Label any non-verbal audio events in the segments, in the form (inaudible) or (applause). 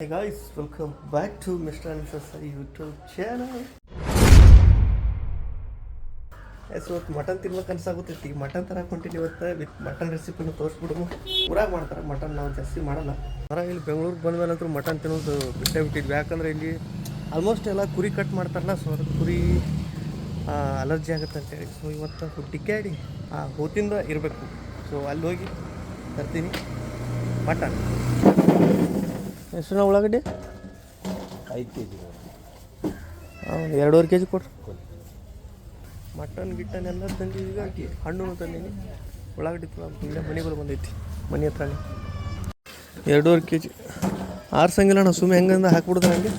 Hey guys, welcome back to Mr. Mrs. YouTube channel. Yes ಇವತ್ತು mutton ತಿನ್ಬೇಕು ಅನ್ಸಾಗುತ್ತೈತಿ mutton ತರಕ್ಕೆ ಹೊಂಟಿನಿ ಇವತ್ತು ವಿತ್ ಮಟನ್ ರೆಸಿಪಿನ ತೋರಿಸ್ಬಿಡು ಊರಾಗ ಮಾಡ್ತಾರೆ ಮಟನ್ ನಾವು ಜಾಸ್ತಿ ಮಾಡಲ್ಲ ಹೊರ ಇಲ್ಲಿ ಬೆಂಗಳೂರಿಗೆ ಬಂದ ಮೇಲೆ ಅಂತೂ ಮಟನ್ ತಿನ್ನೋದು ಬಿಟ್ಟೇ ಬಿಟ್ಟಿದ್ವಿ ಯಾಕಂದ್ರೆ ಇಲ್ಲಿ ಆಲ್ಮೋಸ್ಟ್ ಎಲ್ಲ ಕುರಿ ಕಟ್ ಮಾಡ್ತಾರಲ್ಲ ಸೊ ಅದಕ್ಕೆ ಕುರಿ ಅಲರ್ಜಿ ಆಗುತ್ತೆ ಅಂತೇಳಿ ಸೊ ಇವತ್ತು ಹುಟ್ಟಿಕ್ಕಾಡಿ ಆ ಹೋತಿಂದ ಇರಬೇಕು ಸೊ ಅಲ್ಲಿ ಹೋಗಿ ತರ್ತೀನಿ ಮಟನ್ ಎಷ್ಟು ಉಳ್ಳಾಗಡ್ಡೆ? ಐದು ಕೆ ಜಿ ಒಂದು ಎರಡೂವರೆ ಕೆ ಜಿ ಕೊಡ್ರಿ ಮಟನ್ ಗಿಟ್ಟನ್ ಎಲ್ಲ ತಂದಿದ್ದೀವಿ ಹಾಕಿ ಹಣ್ಣು ತಂದೀನಿ. ಉಳ್ಳಾಗಡ್ಡಿ ಮನೆ ಮನೆಗಳು ಬಂದೈತಿ ಮನೆ ಹತ್ರ ಎರಡೂವರೆ ಕೆ ಜಿ ಆರ್ಸಂಗಿಲ್ಲ ನಾವು ಸುಮ್ಮನೆ ಹೆಂಗಂದ ಹಾಕ್ಬಿಡ್ದೆ ಹಂಗೆ?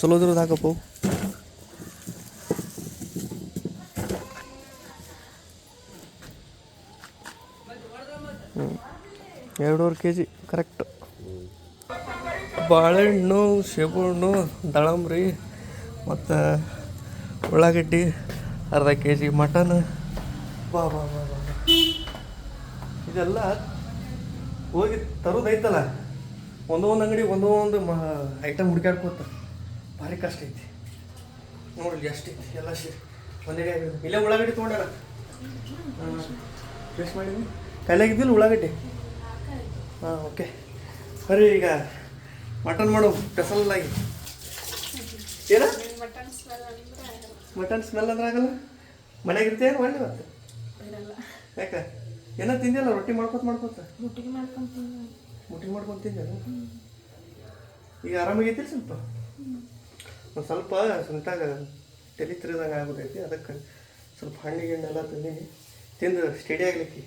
ಚಲೋದ್ರದ್ದು ಹಾಕಪ್ಪು ಎರಡೂವರೆ ಕೆ ಜಿ ಕರೆಕ್ಟ್ ಬಾಳೆಹಣ್ಣು, ಸೇಬುಹಣ್ಣು, ದಾಳಂಬ್ರಿ, ಮತ್ತು ಉಳ್ಳಾಗಡ್ಡಿ ಅರ್ಧ ಕೆ ಜಿ ಮಟನ್. ಬಾ ಬಾ ಬಾ ಬಾ. ಇದೆಲ್ಲ ಹೋಗಿ ತರೋದೈತಲ್ಲ ಒಂದೊಂದು ಅಂಗಡಿ, ಒಂದೊಂದು ಮ ಐಟಮ್ ಹುಡುಕಾಡ್ಕೋತ ಭಾರಿ ಕಷ್ಟ ಐತಿ. ನೋಡ್ರಿ ಎಷ್ಟು ಐತಿ, ಎಲ್ಲ ಸೇರಿ. ಒಂದೇ ಇಲ್ಲೇ ಉಳ್ಳಾಗಡ್ಡಿ ತೊಗೊಂಡಾರ? ಫ್ರೆಶ್ ಮಾಡಿದ್ವಿ. ಕೈಲಾಗಿದ್ದಿಲ್ಲ ಉಳ್ಳಾಗಡ್ಡಿ? ಹಾಂ ಓಕೆ ಸರಿ ಈಗ ಮಟನ್ ಮಾಡು ಸ್ಪೆಷಲ್ಲಾಗಿ ಏನ? ಮಟನ್ ಸ್ಮೆಲ್ ಅಂದ್ರೆ ಆಗಲ್ಲ? ಮನೆಗೆ ಇರ್ತೀಯ ಒಳ್ಳೆ ಮತ್ತೆ? ಯಾಕೆ? ಏನ ತಿಂದಿಲ್ಲ ರೊಟ್ಟಿ ಮಾಡ್ಕೊತ ಮಾಡ್ಕೊತ? ಮುಟ್ಟಿಗೆ ಮುಟ್ಟಿ ಮಾಡ್ಕೊಂಡು ತಿಂದೆ ಈಗ ಆರಾಮಾಗೈತಿ ಸ್ವಲ್ಪ? ಒಂದು ಸ್ವಲ್ಪ ಸ್ವಂತಾಗ ತಲೆ ತಿರುದಂಗೆ ಆಗ್ಬಿಟ್ಟೈತಿ ಅದಕ್ಕೆ ಸ್ವಲ್ಪ ಹಣ್ಣು ಗಿಣ್ಣೆಲ್ಲ ತಂದೀನಿ. ತಿಂದು ಸ್ಟಡಿ ಆಗ್ಲಿಕ್ಕೆ.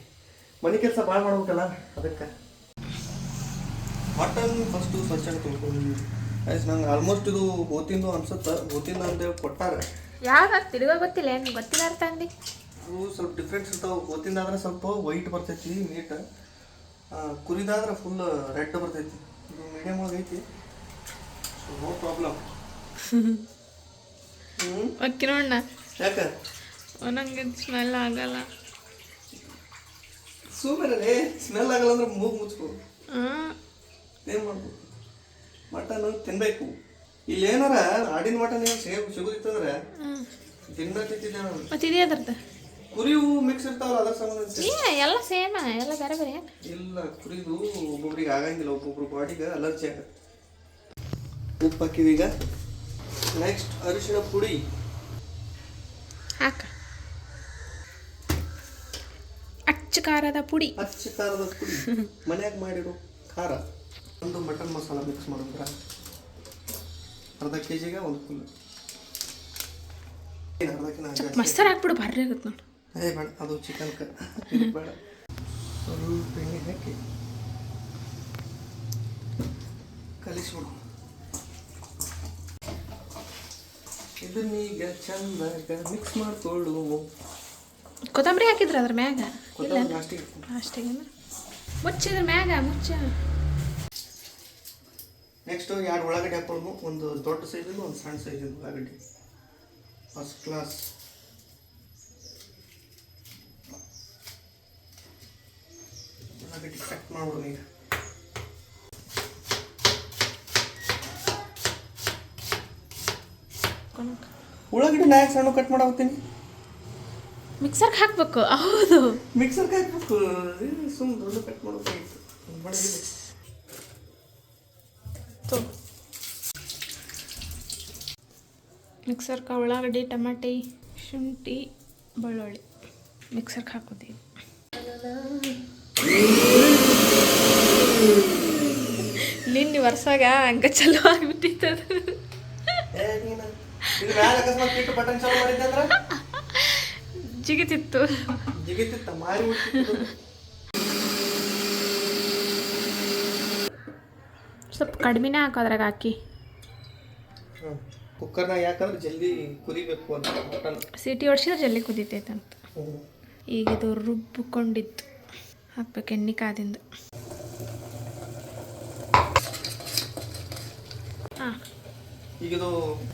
ಮನೆ ಕೆಲಸ ಭಾಳ ಮಾಡ್ಬೇಕಲ್ಲ ಅದಕ್ಕೆ. ಮಟನ್ ಫಸ್ಟು ಸ್ವಚ್ಛ ತೊಳ್ಕೊಂಡಿದ್ವಿ ಆಯ್ತು ನಂಗೆ ಆಲ್ಮೋಸ್ಟ್ ಇದು ಗೋತಿಂದು ಅನ್ಸುತ್ತೆ? ಗೋತಿಂದು ಅಂತೇಳಿ ಕೊಟ್ಟಾರೆ. ಯಾವ ತಿರುಗ ಗೊತ್ತಿಲ್ಲ ಏನು ಗೊತ್ತಿಲ್ಲ ಅಂತ ಅಂದಿ ಅವು ಸ್ವಲ್ಪ ಡಿಫ್ರೆನ್ಸ್ ಇರ್ತಾವೆ. ಹೋತಿಂದಾದ್ರೆ ಸ್ವಲ್ಪ ವೈಟ್ ಬರ್ತೈತಿ ಮೀಟ್ ಕುರಿದಾದ್ರೆ ಫುಲ್ ರೆಡ್ ಬರ್ತೈತಿ. ಇದು ಮೀಡಿಯಮ್ ಒಳಗೆ ಐತಿ. ಸೊ ನೋ ಪ್ರಾಬ್ಲಮ್ ಹ್ಞೂ ಅಕ್ಕಿ ನೋಡಣ್ಣ. ಯಾಕೆ? ನಂಗೆ ಸ್ಮೆಲ್ ಆಗಲ್ಲ. ಸುಮ್ಮನೆ ಸ್ಮೆಲ್ ಆಗಲ್ಲ ಅಂದ್ರೆ ಮೂಗು ಮುಚ್ಕೋ. ಹಾಂ ಏನು ಮಾಡ್ಬೋದು ಮಟನ್ ತಿನ್ನಬೇಕು ಇಲ್ಲಿ ಏನಾರ ಆಡಿನ ಮಟನ್ ಏನು ಸೇವ್ ಸಿಗೋದಿತ್ತಂದ್ರೆ ದಿನ ತಿಂತಿದ್ದೆ ನಾನು. ಮತ್ತೆ ಇದೇ ಅದ್ರದ್ದು? ಕುರಿವು ಮಿಕ್ಸ್ ಇರ್ತಾವಲ್ಲ ಅದ್ರ ಸಂಬಂಧ. ಏ ಎಲ್ಲ ಸೇಮ್ ಎಲ್ಲ ಬೇರೆ ಬೇರೆ ಏನು? ಇಲ್ಲ ಕುರಿದು ಒಬ್ಬೊಬ್ರಿಗೆ ಆಗಂಗಿಲ್ಲ ಒಬ್ಬೊಬ್ರು ಬಾಡಿಗೆ ಅಲರ್ಜಿ ಆಗುತ್ತೆ ಉಪ್ಪು ಈಗ. ನೆಕ್ಸ್ಟ್ ಅರಿಶಿನ ಪುಡಿ. ಹಾಕ. ಅಚ್ಚ ಖಾರದ ಪುಡಿ. ಅಚ್ಚ ಖಾರದ ಪುಡಿ. ಮನ್ಯಾಗ ಮಾಡಿರೋ ಖಾರ. ಒಂದು ಮಟನ್ ಮಸಾಲ ಮಿಕ್ಸ್ ಮಾಡಿದ್ರೆ? ಅರ್ಧ ಕೆ ಜಿಗೆ ಒಂದು ಫುಲ್ ಮಸ್ತಾರ ಹಾಕ್ಬಿಡು ಭಾರಿ ಆಗುತ್ತೆ ನೋಡಿ. ಏ ಬೇಡ ಅದು ಚಿಕನ್ ಬೇಡ. ಸ್ವಲ್ಪ ಎಣ್ಣೆ ಹಾಕಿ ಕಲಿಸ್ಬಿಡು. ಇದನ್ನೀಗ ಚಂದಾಗ ಮಿಕ್ಸ್ ಮಾಡ್ಕೊಳ್ಳು. ಕೊತ್ತಂಬರಿ ಹಾಕಿದ್ರ ಅದ್ರ ಮ್ಯಾಗ? ಕೊತ್ತಂಬರಿ ಅಷ್ಟಿಗೆ ಮುಚ್ಚಿದ್ರ ಮ್ಯಾಗ ಮುಚ್ಚ. ನೆಕ್ಸ್ಟ್ ಎರಡು ಉಳ್ಳಾಗಡ್ಡಿ ಹಾಕೊಳ್ಳೋದು ಒಂದು ದೊಡ್ಡ ಸೈಜಿಂದು ಒಂದು ಸಣ್ಣ ಸೈಜಿಂದು ಉಳ್ಳಾಗಡ್ಡಿ. ಫಸ್ಟ್ ಕ್ಲಾಸ್ ಉಳ್ಳಾಗಡ್ಡಿ ಕಟ್ ಮಾಡೋಣ ಈಗ. ಉಳ್ಳಾಗಡ್ಡಿ ನಾ ಯಾಕೆ ಸಣ್ಣ ಕಟ್ ಮಾಡಾಕತ್ತೀನಿ? ಮಿಕ್ಸರ್ಗೆ ಹಾಕ್ಬೇಕು ಹೌದು. ಮಿಕ್ಸರ್ಗೆ ಹಾಕ್ಬೇಕು. ಸುಮ್ಮನೆ ದೊಡ್ಡ ಕಟ್ ಮಾಡಬೇಕಾಗಿತ್ತು ಮಾಡಿದ್ದೀನಿ ಮಿಕ್ಸರ್ಗೆ ಉಳ್ಳಾಗಡ್ಡಿ ಟಮಾಟಿ ಶುಂಠಿ ಬೆಳ್ಳುಳ್ಳಿ. ಮಿಕ್ಸರ್ಗೆ ಹಾಕೋತೀವಿ. ನಿನ್ನೆ ವರ್ಷಾಗ ಹಂಗ ಚಲೋ ಆಗಿಬಿಟ್ಟಿತ್ತದ ಜಿಗಿತಿತ್ತು. ಸ್ವಲ್ಪ ಕಡಿಮೆನೇ ಹಾಕೋದ್ರಾಗ ಹಾಕಿ. ಕುಕ್ಕರ್ನಾಗ ಯಾಕಂದ್ರೆ ಜಲ್ದಿ ಕುದಿಬೇಕು ಅಂತ ಮಟನ್. ಸಿಟಿ ಹೊಡ್ಸಿದ್ರೆ ಜಲ್ದಿ ಕುದಿತೈತಂತ ಅಂತ. ಈಗ ಇದು ರುಬ್ಬಿಕೊಂಡಿದ್ದು. ಹಾಕ್ಬೇಕು ಎಣ್ಣೆ ಕಾದಿಂದ. ಹಾಂ. ಈಗ ಇದು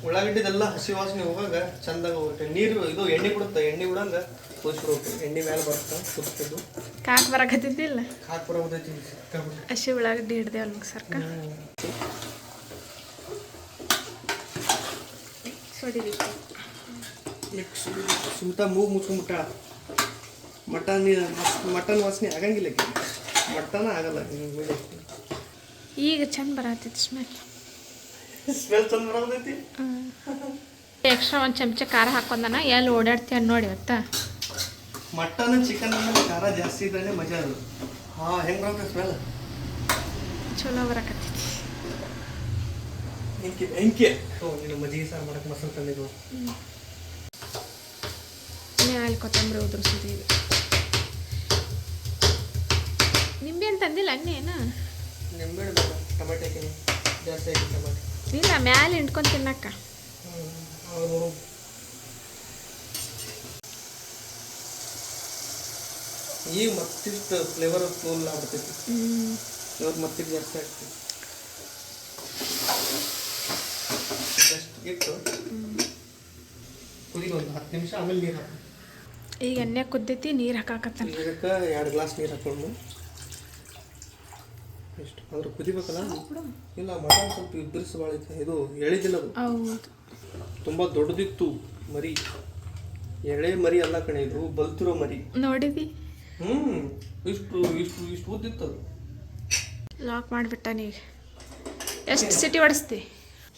ಉಳ್ಳಾಗಡ್ಡಿದೆಲ್ಲ ಹಸಿ ವಾಸನೆ ಹೋಗಾಗ ಚಂದಾಗ ಹೋಗುತ್ತೆ. ನೀರು ಇದು ಎಣ್ಣೆ ಬಿಡುತ್ತೆ ಎಣ್ಣೆ ಬಿಡಂಗ ತೋರಿಸ್ಬಿಡ್ಬೇಕು ಎಣ್ಣೆ ಮೇಲೆ ಬರುತ್ತೆ ಕುದಿಸ್ತಿದ್ದು ಕಾಕ್ ಬರಕತ್ತಿದ್ದಿಲ್ಲ ಕಾಕ್ ಸಿಕ್ಕಾಬಿಟ್ಟು ಹಸಿ ಉಳ್ಳಾಗಡ್ಡಿ ಹಿಡ್ದೆ ಅಲ್ಲಿ ಸರ್ಕ ಸೊಡಿರಿ ಸುಮ್ತ ಮೂಗು ಮುಚ್ಕೊಂಬಿಟ್ಟ ಮಟನ್ ಮಟನ್ ವಾಸನೆ ಆಗಂಗಿಲ್ಲ. ಮಟನ್ ಆಗಲ್ಲ ಈಗ ಚಂದ ಬರತೈತಿ ಸ್ಮೆಲ್ ಸ್ಮೆಲ್ ಚಂದ ಬರತೈತಿ ಎಕ್ಸ್ಟ್ರಾ ಒಂದು ಚಮಚ ಖಾರ ಹಾಕೊಂಡನ ಎಲ್ಲಿ ಓಡಾಡ್ತೀಯ ನೋಡಿ ಅತ್ತ ಮಟನ್ ಚಿಕನ್ ಅಂದ್ರೆ ಖಾರ ಜಾಸ್ತಿ ಇದ್ರೆ ಮಜಾ ಅದು. ಹಾಂ ಹೆಂಗ್ ಬರುತ್ತೆ ಸ್ಮೆಲ್ ಚಲೋ ಬರಕತ್ತೈತಿ. ನೀನು ಮಜ್ಜಿಗೆ ಸಾರು ಮಾಡಕ್ಕೆ ತಂದಿದ್ದು ಮ್ಯಾಲೆ ಕೊತ್ತಂಬರಿ ಉದುರಿಸಿದೀವಿ. ನಿಂಬೆ ಅಂತ ತಂದಿಲ್ಲ ಅನ್ನೇನ ನಿಂಬೆ ಬೇಡ ಟೊಮೆಟೊ ಹಾಕಿನಿ. ಜಾಸ್ತಿ ಹಾಕಿ ಟೊಮೆಟೊ. ಇಲ್ಲ ಮ್ಯಾಲೆ ಹಿಂಡ್ಕೊಂಡು ತಿನ್ನಕ್ಕ. ಅವರು ಈಗ ಮತ್ತಿಷ್ಟು ಫ್ಲೇವರ್ ಫುಲ್ ಆಗ್ಬಿಡ್ತೈತಿ ಹ್ಞೂ ಫ್ಲೇವರ್ ಮತ್ತಿಷ್ಟು ಜಾಸ್ತಿ ಆಗ್ತೈತಿ ಜಸ್ಟ್ ಇಟ್ಟು ಕುದಿ ಒಂದು ಹತ್ತು ನಿಮಿಷ ಆಮೇಲೆ ನೀರು ಹಾಕು ಈಗ ಎಣ್ಣೆ ಕುದ್ದೈತಿ ನೀರು ಹಾಕಾಕತ್ತಾನ. ಇದಕ್ಕೆ ಎರಡು ಗ್ಲಾಸ್ ನೀರು ಹಾಕೊಂಡು ಎಷ್ಟು ಅದ್ರ ಕುದಿಬೇಕಲ್ಲ? ಇಲ್ಲ ಮಟನ್ ಸ್ವಲ್ಪ ಬಿರ್ಸ್ ಭಾಳ ಇದು ಎಳಿದಿಲ್ಲ ಅದು. ತುಂಬ ದೊಡ್ಡದಿತ್ತು ಮರಿ. ಎಳೆ ಮರಿ ಅಲ್ಲ ಕಣೆ ಇದು ಬಲ್ತಿರೋ ಮರಿ. ನೋಡಿದಿ? ಹ್ಞೂ ಇಷ್ಟು ಇಷ್ಟು ಇಷ್ಟು ಉದ್ದಿತ್ತು ಅದು. ಲಾಕ್ ಮಾಡಿಬಿಟ್ಟ ನೀ ಎಷ್ಟು ಸಿಟಿ ಹೊಡಿಸ್ತಿ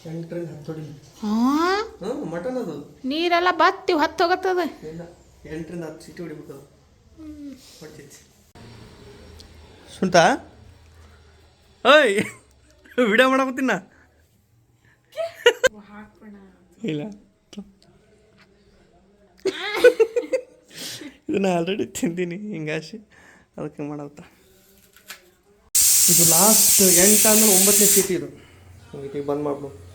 ಎಂಟರಿಂದ ಹತ್ತು ಹೊಡಿ ಹಾಂ? ಹ್ಞೂ ಮಟನ್ ಅದು. ನೀರೆಲ್ಲ ಬತ್ತಿ ಹತ್ತು ಹೋಗತ್ತದ ಇಲ್ಲ ಎಂಟರಿಂದ ಹತ್ತು ಸಿಟಿ ಹೊಡ್ತೈತಿ ಸುಂಟ ಓಯ್ ವಿಡಿಯೋ ಮಾಡಕತ್ತೀನ? ಇಲ್ಲ. ಇದನ್ನ ಆಲ್ರೆಡಿ ತಿಂದೀನಿ ಹಿಂಗಾಸಿ ಅದಕ್ಕೆ ಮಾಡತ್ತ ಇದು ಲಾಸ್ಟ್ ಎಂಟು ಅಂದ್ರೆ ಒಂಬತ್ತನೇ ಸೀಟ್ ಇದು. ಇದಕ್ಕೆ ಬಂದ್ ಮಾಡ್ಬಿಡು ವಾವ್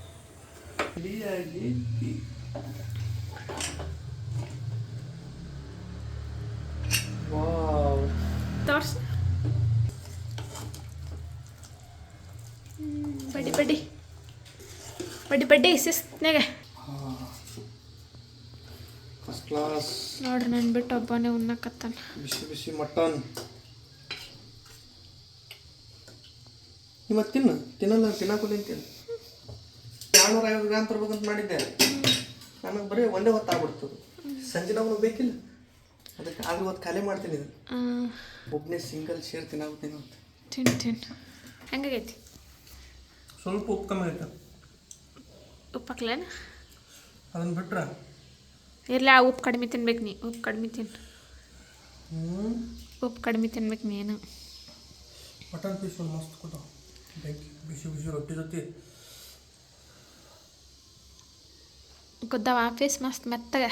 ತೋರ್ಸು. ಬಡ್ಡಿ ಬಡಿ ಬಡಿ ಬಡ್ಡಿ ಶಿಸ್ತ್ನಾಗ ಫಸ್ಟ್ ಕ್ಲಾಸ್ ನೋಡ್ರಿ ನಾನು ಬಿಟ್ಟು ಒಬ್ಬನೇ ಉಣ್ಣಕತ್ತಾನ. ಬಿಸಿ ಬಿಸಿ ಮಟನ್. ನಿಮ್ಮ ತಿನ್ನು. ತಿನ್ನಲ್ಲ ತಿನ್ನಕ್ಕೆ ತಿನ್ನು ಎರಡ್ನೂರ ಐವತ್ತು ಗ್ರಾಮ್ ತರ್ಬೇಕಂತ ಮಾಡಿದ್ದೆ. ನನಗೆ ಬರೀ ಒಂದೇ ಹೊತ್ತಾಗ್ಬಿಡ್ತು ಸಂಜೆ ನಾವು ಬೇಕಿಲ್ಲ. ಅದಕ್ಕೆ ಆದ್ರೆ ಹೊತ್ತು ಖಾಲಿ ಮಾಡ್ತೀನಿ ಇದು ಒಬ್ಬನೇ ಸಿಂಗಲ್ ಶೇರ್ ತಿನ್ನಾಗ್ತೀನಿ ಅಂತ ತಿನ್ ತಿನ್ ಹೆಂಗಾಗೈತಿ? ಸ್ವಲ್ಪ ಉಪ್ಪು ಕಮ್ಮಿ ಆಯ್ತು. ಉಪ್ಪು ಹಾಕ್ಲೇನ ಅದನ್ನು ಬಿಟ್ರೆ? ಇರ್ಲಿ ಆ ಉಪ್ಪು ಕಡಿಮೆ ತಿನ್ಬೇಕು ನೀ. ಉಪ್ಪು ಕಡಿಮೆ ತಿನ್ನು ಹ್ಞೂ ಉಪ್ಪು ಕಡಿಮೆ ತಿನ್ಬೇಕು ನೀನು. ಮಟನ್ ಪೀಸ್ ಒಂದು ಮಸ್ತ್ ಕೊಟ್ಟು. ಬೆಂಕಿ. ಬಿಸಿ ಬಿಸಿ ರೊಟ್ಟಿ ಜೊತೆ. ಗುದ್ದವ ಆಫೀಸ್ ಮಸ್ತ್ ಮೆತ್ತಗ.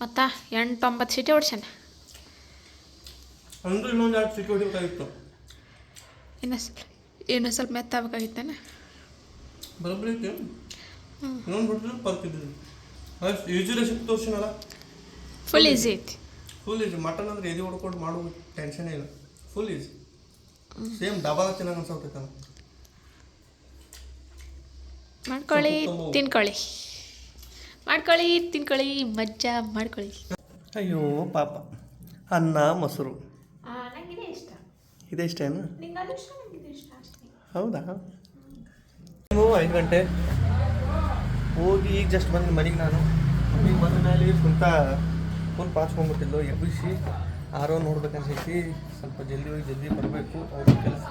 ಮತ್ತು ಎಂಟೊಂಬತ್ತು ಸೀಟಿ ಹೊಡಿಬೇಕಾಗಿತ್ತು. ಇನ್ನೂ ಸ್ವಲ್ಪ ಇನ್ನೂ ಸ್ವಲ್ಪ ಮೆತ್ತ ಆಗ್ಬೇಕಾಗಿತ್ತಾನೆ. ಬರೋಬ್ಬರಿ ಐತಿ? ಇನ್ನೊಂದು ಬಿಟ್ಟಿದ್ರೆ ಬರ್ತಿದ್ವಿ ಅಷ್ಟು ಈಜಿ ರೆಸಿಪಿ ಫುಲ್ ಈಸಿ ಐತಿ. ಫುಲ್ ಈಜಿ ಮಟನ್ ಅಂದ್ರೆ ಎದೆ ಹೊಡ್ಕೊಂಡು ಮಾಡೋ ಟೆನ್ಷನ್ ಇಲ್ಲ. ಫುಲ್ ಈಜಿ ಸೇಮ್ ಡಬಲ್ ಚೆನ್ನಾಗಿ ಅನ್ಸೋತೈತಲ್ಲ. ಮಾಡ್ಕೊಳ್ಳಿ ತಿನ್ಕೊಳ್ಳಿ. ಮಾಡ್ಕೊಳ್ಳಿ ತಿನ್ಕೊಳ್ಳಿ ಮಜ್ಜ ಮಾಡ್ಕೊಳ್ಳಿ. ಅಯ್ಯೋ ಪಾಪ. ಅನ್ನ ಮೊಸರು. ಇದೆ ಇಷ್ಟ. ಇದೇ ಇಷ್ಟೇನು ನಿಂಗೆ ಅದು ಇಷ್ಟ ನನಗಿದೆ ಇಷ್ಟ ಅಷ್ಟೇ. ಹೌದಾ? ನೀವು ಐದು ಗಂಟೆ ಹೋಗಿ ಈಗ ಜಸ್ಟ್ ಬಂದು ಮನೆಗೆ ನಾನು ಮನೆಗೆ ಬಂದ ಮೇಲೆ ಕುಂತ ಪಾಸ್ ಪಾಚ್ಕೊಂಡ್ಬಿಟ್ಟಿದ್ದು ಎಬ್ಬಿಸಿ ಆರೋ ನೋಡ್ಬೇಕನ್ಸೈತಿ ಸ್ವಲ್ಪ ಜಲ್ದಿ ಹೋಗಿ ಜಲ್ದಿ ಬರಬೇಕು. ಅವ್ರ ಕೆಲಸ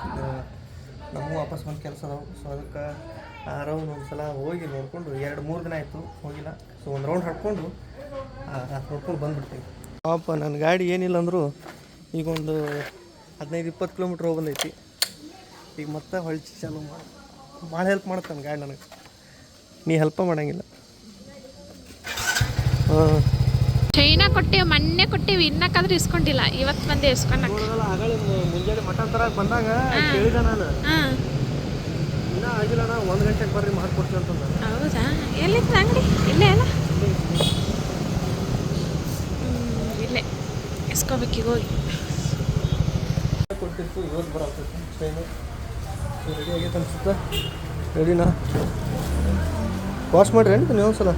ನಮ್ಮ ವಾಪಸ್ ಬಂದು ಕೆಲಸ ಅದಾವು. ಸೊ ಅದಕ್ಕೆ ಆರೋ ಒಂದು ಸಲ ಹೋಗಿ ನೋಡಿಕೊಂಡು ಎರಡು ಮೂರು ದಿನ ಆಯಿತು ಹೋಗಿಲ್ಲ. ಸೊ ಒಂದು ರೌಂಡ್ ಹಾಕ್ಕೊಂಡು ನೋಡ್ಕೊಂಡು ಬಂದ್ಬಿಡ್ತೀವಿ. ಪಾಪ ನನ್ನ ಗಾಡಿ ಏನಿಲ್ಲ ಅಂದರೂ ಈಗ ಒಂದು ಹದಿನೈದು ಇಪ್ಪತ್ತು ಕಿಲೋಮೀಟ್ರ್ ಹೋಗಿ ಬಂದೈತಿ. ಈಗ ಮತ್ತೆ ಹೊಳ್ಚಿ ಚಾಲು ಮಾಡಿ ಭಾಳ ಹೆಲ್ಪ್ ಮಾಡುತ್ತೆ ನನ್ನ ಗಾಡಿ ನನಗೆ. ನೀ ಹೆಲ್ಪ ಮಾಡಂಗಿಲ್ಲ. ಹಾಂ. ಚೈನಾ ಕೊಟ್ಟಿವಿ ಮೊನ್ನೆ ಕೊಟ್ಟಿವಿ ಇನ್ನಕ್ಕಾದ್ರೂ ಇಸ್ಕೊಂಡಿಲ್ಲ. ಇವತ್ತು ಬಂದೆ ಇಸ್ಕೊಂಡ ಆಗಲೇ ಮುಂಜಾನೆ ಮಟನ್ ತರ ಬಂದಾಗ ಹೇಳಿದ ನಾನು. ಆಗಿಲ್ಲ ನಾ ಒಂದು ಗಂಟೆಗೆ ಬರ್ರಿ ಮಾಡ್ಕೊಡ್ತೀನಿ ಅಂತಂದ. ಹೌದಾ? ಎಲ್ಲಿತ್ತು ಅಂಗಡಿ? ಇಲ್ಲೇ ಅಲ್ಲ? ಇಲ್ಲೇ. ಇಸ್ಕೋಬೇಕೀಗ ಹೋಗಿ. ಕೊಟ್ಟಿತ್ತು ಇವತ್ತು ಬರತ್ತೈತಿ ಟ್ರೈನು ರೆಡಿ ಆಗೈತೆ ಅನ್ಸುತ್ತೆ? ರೆಡಿನಾ ವಾಶ್ ಮಾಡ್ರಿ ಅಂತ ನೀವು ಒಂದ್ಸಲ?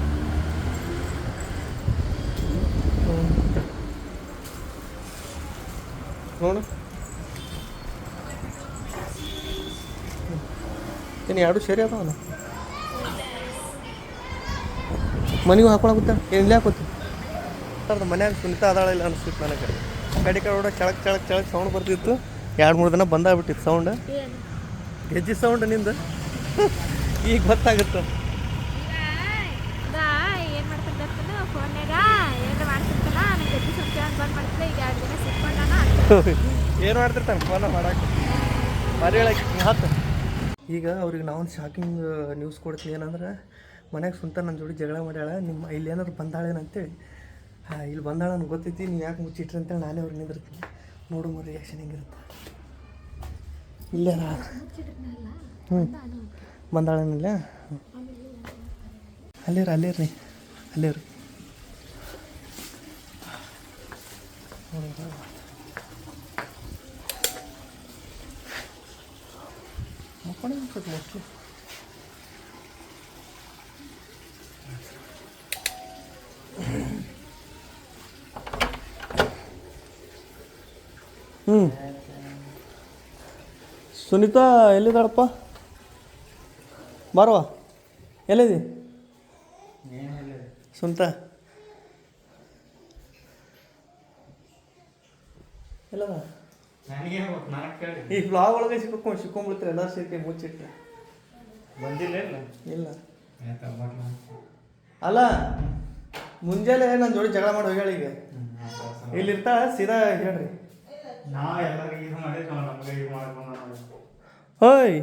ನೋಡು. ಏನು ಎರಡು ಸೇರಿ ಅದಾವಲ್ಲ ಮನೆಗೂ ಹಾಕೊಳಕತ್ತ ಏನು ಇಲ್ಲಿ ಹಾಕೋತಿ ಸರ್ದು ಮನ್ಯಾಗ ಸುನಿತಾ ಅದಾಳ ಇಲ್ಲ ಅನಿಸ್ತಿತ್ತು ನನಗೆ. ಕಡೆ ಕಡೆ ಕೂಡ ಚಳಕ್ ಚಳಕ್ ಚಳಕ್ ಸೌಂಡ್ ಬರ್ತಿತ್ತು. ಎರಡು ಮೂರು ದಿನ ಬಂದಾಗ್ಬಿಟ್ಟಿತ್ತು ಸೌಂಡ್ ಗೆಜ್ಜಿ ಸೌಂಡ್ನಿಂದ? (laughs) ಈಗ ಗೊತ್ತಾಗುತ್ತೆ. (laughs) ಏನು ಮಾಡ್ತಿರ್ತಾನೆ? ಫೋನ ಮಾಡಕ್ಕೆ. ಮರಿ ಹೇಳಕ್ಕೆ ಹತ್ತು ಈಗ ಅವ್ರಿಗೆ ನಾವು ಶಾಕಿಂಗ್ ನ್ಯೂಸ್ ಕೊಡ್ತೀನಿ ಏನಂದ್ರೆ, ಮನೆಗೆ ಸುಂತ ನನ್ನ ಜೋಡಿ ಜಗಳ ಮಾಡ್ಯಾಳ, ನಿಮ್ಮ ಇಲ್ಲಿ ಏನಾದ್ರು ಬಂದಾಳೇನಂತೇಳಿ. ಹಾಂ, ಇಲ್ಲಿ ಬಂದಾಳ ನನಗೆ ಗೊತ್ತೈತಿ, ನೀವು ಯಾಕೆ ಮುಚ್ಚಿಟ್ರಿ ಅಂತೇಳಿ ನಾನೇ ಅವ್ರಿಗೆ ನಿಂದಿರ್ತೀನಿ ನೋಡು ಮೂರು ರಿಯಾಕ್ಷನ್ ಹೆಂಗಿರುತ್ತೆ. ಇಲ್ಲೇನಾ? ಹ್ಞೂ ಬಂದಾಳೇನಿಲ್ಲ? ಅಲ್ಲೇ ರೀ ಅಲ್ಲೇ ರೀ ಅಲ್ಲೇ ರೀ ಮಕ್ಕಳು ಅನ್ಸುತ್ತೆ ಮೋಸ್ಟ್ಲಿ ಹ್ಞೂ ಸುನೀತಾ ಎಲ್ಲಿದ್ದಾಳಪ್ಪ? ಬಾರವಾ ಎಲ್ಲಿದಿ? ಸುನೀತಾ. ಎಲ್ಲದ? ಈ ಬ್ಲಾಗ್ ಒಳಗೆ ಸಿಕ್ಕೊಂಡು ಸಿಕ್ಕೊಂಡ್ಬಿಡ್ತಾರೆ ಎಲ್ಲರೂ ಸೇರ್ಕೆ ಮುಚ್ಚಿಟ್ಟು ಬಂದಿಲ್ಲ ಇಲ್ಲ? ಅಲ್ಲ ಮುಂಜಾನೆ ನನ್ನ ಜೋಡಿ ಜಗಳ ಮಾಡಿ ಹೋಗ್ಯಾಳ ಈಗ. ಇಲ್ಲಿರ್ತಾ ಸೀದಾ ಹೇಳ್ರಿ. ಹೋಯ್.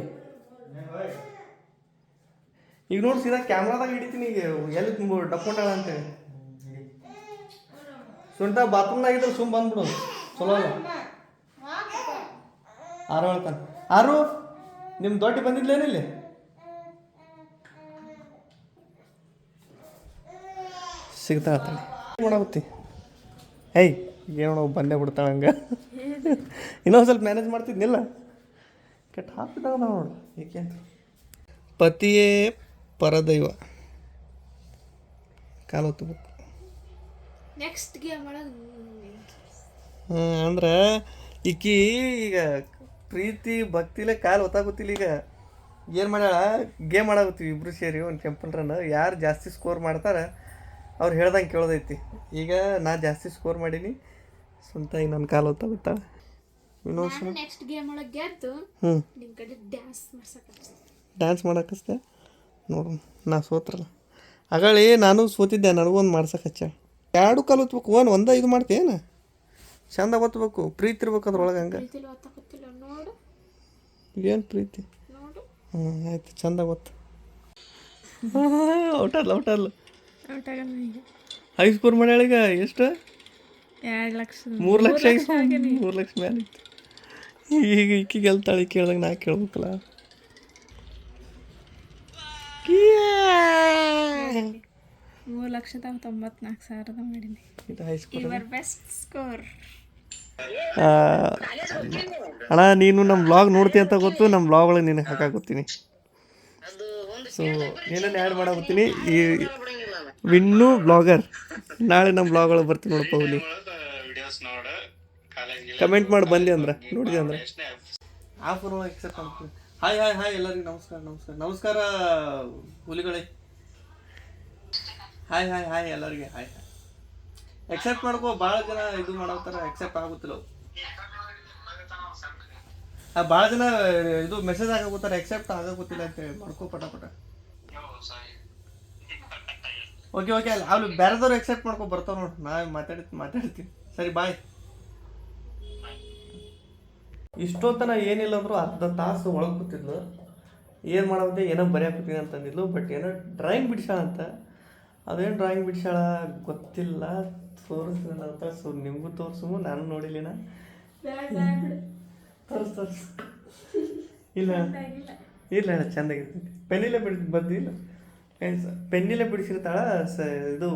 ಈಗ ನೋಡಿ ಸೀದಾ ಕ್ಯಾಮ್ರಾದಾಗ ಹಿಡಿತೀನಿ ಈಗ. ಎಲ್ಲಿ ಡಪ್ಕೊಂಡಾಳ ಅಂತೇಳಿ ಸುಂಟ ಬಾತ್ರೂಮ್ನಾಗ ಸುಮ್ಮ ಸುಮ್ ಬಂದ್ಬಿಡು. ಚಲೋ ಅಲ್ಲ? ಆರು ಹೇಳ್ತಾನೆ ಆರು ನಿಮ್ಮ ದೊಡ್ಡ ಬಂದಿದ್ಲೇನಿಲ್ಲಿ ಸಿಗ್ತಾ ಇರ್ತಾಳೆ ಮಾಡಾಗುತ್ತಿ ಏಯ್ ಏನೋ ಬಂದೇ ಬಿಡ್ತಾಳೆ ಹಂಗೆ. ಇನ್ನೊಂದು ಸ್ವಲ್ಪ ಮ್ಯಾನೇಜ್ ಮಾಡ್ತಿದ್ನಿಲ್ಲ ಕೆಟ್ಟ ಹಾಕ್ಬಿಟ್ಟಾಗ ನಾವು ನೋಡು ಏಕೆ ಪತಿಯೇ ಪರದೈವ. ಕಾಲು ಹೊತ್ತಬೇಕು. ನೆಕ್ಸ್ಟ್ ಗೇಮ್ ಒಳಗೆ ಅಂದ್ರೆ ಈಕಿ ಈಗ ಪ್ರೀತಿ ಭಕ್ತಿಲೇ ಕಾಲು ಗೊತ್ತಾಗುತ್ತಿಲ್ಲ ಈಗ. ಏನು ಮಾಡ್ಯಾಳ? ಗೇಮ್ ಆಡಾಗುತ್ತೀವಿ ಇಬ್ಬರು ಸೇರಿ ಒಂದು ಟೆಂಪಲ್ ರನ್ ಯಾರು ಜಾಸ್ತಿ ಸ್ಕೋರ್ ಮಾಡ್ತಾರೆ ಅವ್ರು ಹೇಳ್ದಂಗೆ ಕೇಳೋದೈತಿ. ಈಗ ನಾ ಜಾಸ್ತಿ ಸ್ಕೋರ್ ಮಾಡೀನಿ. ಸ್ವಂತ ಈಗ ನನ್ನ ಕಾಲು ಇನ್ನೊಂದು ನಾನು ನೆಕ್ಸ್ಟ್ ಗೇಮ್ ಒಳಗೆ ಗೆದ್ದು ಹ್ಞೂ ನಿಮ್ಮ ಕಡೆ ಡ್ಯಾನ್ಸ್ ಮಾಡ್ಸಕ್ಕೆ ಡ್ಯಾನ್ಸ್ ಮಾಡೋಕ್ಕಷ್ಟೇ ನೋಡು ನಾ ಸೋತ್ರಲ್ಲ. ಅಗಳಿ ನಾನು ಸೋತಿದ್ದೆ ನನಗೊಂದು ಮಾಡ್ಸಕ್ಕೆ ಹಚ್ಚ ಎರಡು ಕಾಲು ಹೊತ್ಬೇಕು ಒಂದು ಒಂದ ಇದು ಮಾಡ್ತೇನು ಚಂದ ಒತ್ತಬೇಕು ಪ್ರೀತಿ ಇರ್ಬೇಕು ಅದ್ರೊಳಗೆ ಹಂಗೆ. ಏನು ಪ್ರೀತಿ? ಹ್ಞೂ ಆಯ್ತು ಚಂದ ಗೊತ್ತು ಔಟಲ್ಲ ಔಟಲ್ಲ ಹೈ ಸ್ಕೋರ್ ಮಾಡ್ಯಾಳ ಎಷ್ಟು? ಎರಡು ಲಕ್ಷ. ಮೂರು ಲಕ್ಷ ಮೂರು ಲಕ್ಷ ಮೇಲೆ ಈಗ ಈಕಿ ಗೆಲ್ತಾಳೆ ಕೇಳ್ದಾಗ ನಾ ಕೇಳ್ಬೇಕಲ್ಲ. ಮೂರು ಲಕ್ಷದ ತೊಂಬತ್ನಾಲ್ಕು ಸಾವಿರದ ಮಾಡೀನಿ ಇದು high score your best score ಅಣ್ಣ ನೀನು ನಮ್ಮ ಬ್ಲಾಗ್ ನೋಡ್ತಿ ಅಂತ ಗೊತ್ತು ನಮ್ಮ ಬ್ಲಾಗ್ ಒಳಗೆ ನಿನಗೆ ಹಾಕಾಕೊತೀನಿ ಸೊ ನೀನನ್ನು ಆ್ಯಡ್ ಮಾಡಾಗುತ್ತೀನಿ ಈ ವಿನ್ನು ಬ್ಲಾಗರ್ ನಾಳೆ ನಮ್ಮ ಬ್ಲಾಗ್ ಒಳಗೆ ಬರ್ತೀನಿ ನೋಡಪ್ಪ ಹುಲಿ ಕಮೆಂಟ್ ಮಾಡಿ ಬಂದಿ ಅಂದ್ರೆ. ನೋಡಿದೆ ಅಂದ್ರೆ. ಆಫರ್ ಒಳಗೆ accept ಮಾಡ್ತೀನಿ. ಹಾಯ್ ಹಾಯ್ ಹಾಯ್ ಎಲ್ಲರಿಗೂ ನಮಸ್ಕಾರ ನಮಸ್ಕಾರ. ನಮಸ್ಕಾರ ಹುಲಿಗಳೇ. ಹಾಯ್ ಹಾಯ್ ಹಾಯ್ ಎಲ್ಲರಿಗೆ. ಹಾಯ್ ಹಾಯ್ ಎಕ್ಸೆಪ್ಟ್ ಮಾಡ್ಕೋ ಭಾಳ ಜನ ಇದು ಮಾಡೋತರ ಎಕ್ಸೆಪ್ಟ್ ಆಗುತ್ತಿಲ್ಲ. ಆ ಭಾಳ ಜನ, ಇದು ಮೆಸೇಜ್ ಆಗೋಗುತ್ತಾರೆ ಎಕ್ಸೆಪ್ಟ್ ಆಗೋಗುತ್ತಿಲ್ಲ ಅಂತ ಹೇಳಿ, ಮಾಡ್ಕೋ ಪಟ ಪಟ. ಓಕೆ ಓಕೆ ಅಲ್ಲ ಅವ್ರು ಬೇರೆದವ್ರು ಎಕ್ಸೆಪ್ಟ್ ಮಾಡ್ಕೊ ಬರ್ತಾವ ನೋಡಿ, ನಾ ಮಾತಾಡಿ, ಮಾತಾಡ್ತೀನಿ. ಸರಿ ಬಾಯ್ ಇಷ್ಟೊತ್ತನ ಏನಿಲ್ಲ ಅಂದ್ರು ಅರ್ಧ ತಾಸು ಒಳಗೆ ಕೂತಿದ್ಲು. ಏನು ಮಾಡೋದೇ ಏನೋ ಬರೆಯಾಕತ್ತೀನಿ ಅಂತಂದಿದ್ಲು ಬಟ್ ಏನೋ ಡ್ರಾಯಿಂಗ್ ಬಿಡ್ಸೋಣ ಅಂತ ಅದೇನು ಡ್ರಾಯಿಂಗ್ ಬಿಡ್ಸಾಳ ಗೊತ್ತಿಲ್ಲ ತೋರಿಸ್ತೀನಿ ಅಂತ ಸೊ ನಿಮಗೂ ತೋರಿಸು ನಾನು ನೋಡಿಲಿನ. ತೋರಿಸ್ ತೋರಿಸ್. ಇಲ್ಲ. ಇಲ್ಲ ಇಲ್ಲ ಚೆಂದಾಗಿರ್ತೈತಿ ಪೆನ್ನಿಲ್ಲ ಬಿಡ್ ಬರ್ದಿಲ್ಲ ಪೆನ್ಸ್ ಪೆನ್ನಿಲೆ ಬಿಡಿಸಿರ್ತಾಳ ಸ ಇದು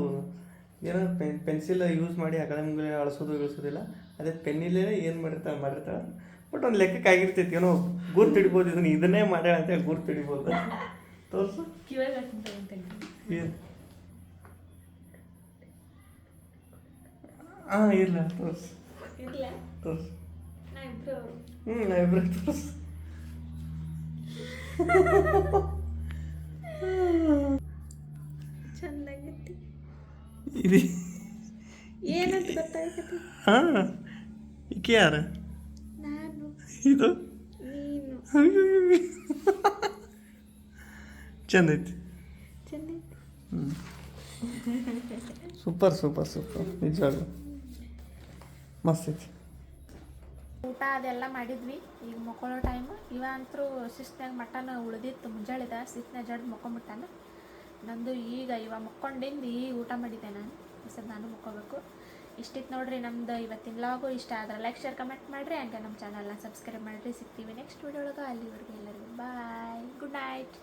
ಏನೋ ಪೆನ್ ಪೆನ್ಸಿಲ್ ಯೂಸ್ ಮಾಡಿ ಆ ಕಡೆ ಮುಂದೆ ಅಳಿಸೋದು ಇಳಿಸೋದಿಲ್ಲ. ಅದೇ ಪೆನ್ನಿಲ್ಲೇ ಏನು ಮಾಡಿರ್ತಾಳೆ ಮಾಡಿರ್ತಾಳೆ. ಬಟ್ ಒಂದು ಲೆಕ್ಕಕ್ಕೆ ಆಗಿರ್ತೈತಿ ಏನೋ ಗುರ್ತು ಹಿಡಿಬೋದು ಇದನ್ನ ಇದನ್ನೇ ಮಾಡ್ಯಾಳ ಅಂತೇಳಿ ಗುರ್ತು ಹಿಡಿಬೋದು. ತೋರಿಸು. ಏನು ಹಾಂ ಇಲ್ಲ ತೋರಿಸು. ತೋರಿಸು. ಇಬ್ರು. ಹ್ಞೂ ನಾ ಇಬ್ಬರು ತೋರಿಸ್. ಚಂದಾಗೈತಿ. ಇದು ಏನಂತ ಹಾಂ ಈಕೆ ಯಾರು? ನಾನು. ಇದು? ನೀನು. ಚಂದ ಐತಿ ಚಂದೈತಿ. Super super super. ನಿಜವಾಗ್ಲು. ಮಸ್ತ್ ಊಟ ಅದೆಲ್ಲ ಮಾಡಿದ್ವಿ. ಈಗ ಮಕ್ಕೊಳ್ಳೋ ಟೈಮ್ ಇವ ಅಂತರೂ ಶಿಸ್ತಿನಾಗ ಮಟನ್ ಉಳಿದಿತ್ತು, ಮುಂಜಾಳಿದ. ಶಿಸ್ತಿನ ಜಡ್ ಮಕ್ಕೊಂಬಿಟ್ಟಾನ. ನಂದು ಈಗ ಇವ ಮಕ್ಕೊಂಡಿಂದ ಈ ಊಟ ಮಾಡಿದ್ದೆ ನಾನು. ಸರ್ ನಾನು ಮಕ್ಕೋಬೇಕು. ಇಷ್ಟಿತ್ತು ನೋಡ್ರಿ ನಮ್ದು ಇವತ್ತಿನ ಲಾಗು ಇಷ್ಟ ಆದ್ರೆ ಲೈಕ್ ಶೇರ್ ಕಮೆಂಟ್ ಮಾಡ್ರಿ. ಹಂಗೆ ನಮ್ಮ ಚಾನಲ್ನ ಸಬ್ಸ್ಕ್ರೈಬ್ ಮಾಡ್ರಿ. ಸಿಗ್ತೀವಿ ನೆಕ್ಸ್ಟ್ ವಿಡಿಯೋ ಒಳಗೆ. ಅಲ್ಲಿವರೆಗೂ ಎಲ್ಲರಿಗೂ ಬಾಯ್ ಗುಡ್ ನೈಟ್